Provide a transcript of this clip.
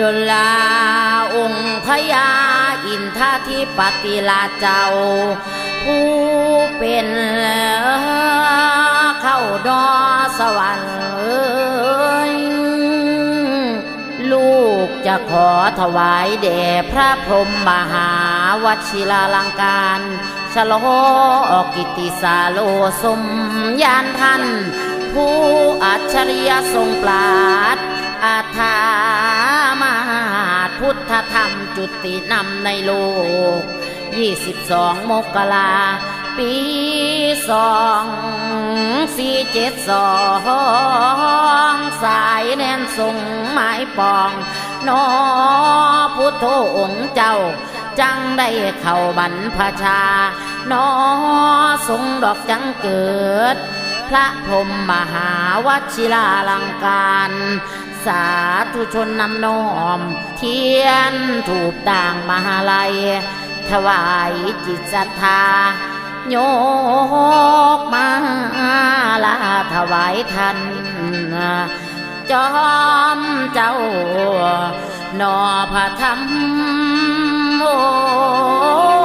ดลลาองค์พญาอินทาธิปติลาเจ้า ผู้เป็นเข้าดอสวรรค์เอ้ยลูกจะขอถวายแด่พระพรหมมหาวชิราลังการฉลอกิติสาโลสมยานท่านผู้อัจฉริยทรงปราดอาถา พุทธธรรมจุตินำในโลก 22 มกราปีสองสี่เจ็ดสองสายแนนทรงไม้ปองนอพุทโธองค์เจ้า จังได้เข้าบรรพชานอทรงดอกจังเกิด พระพรหมมหาวชิราลังการ สาธุชนนำน้อม เทียนถูกต่างมหาลัย ถวายจิตศรัทธา โยกมาลาถวายท่านจอมเจ้านอพระธรรมโอ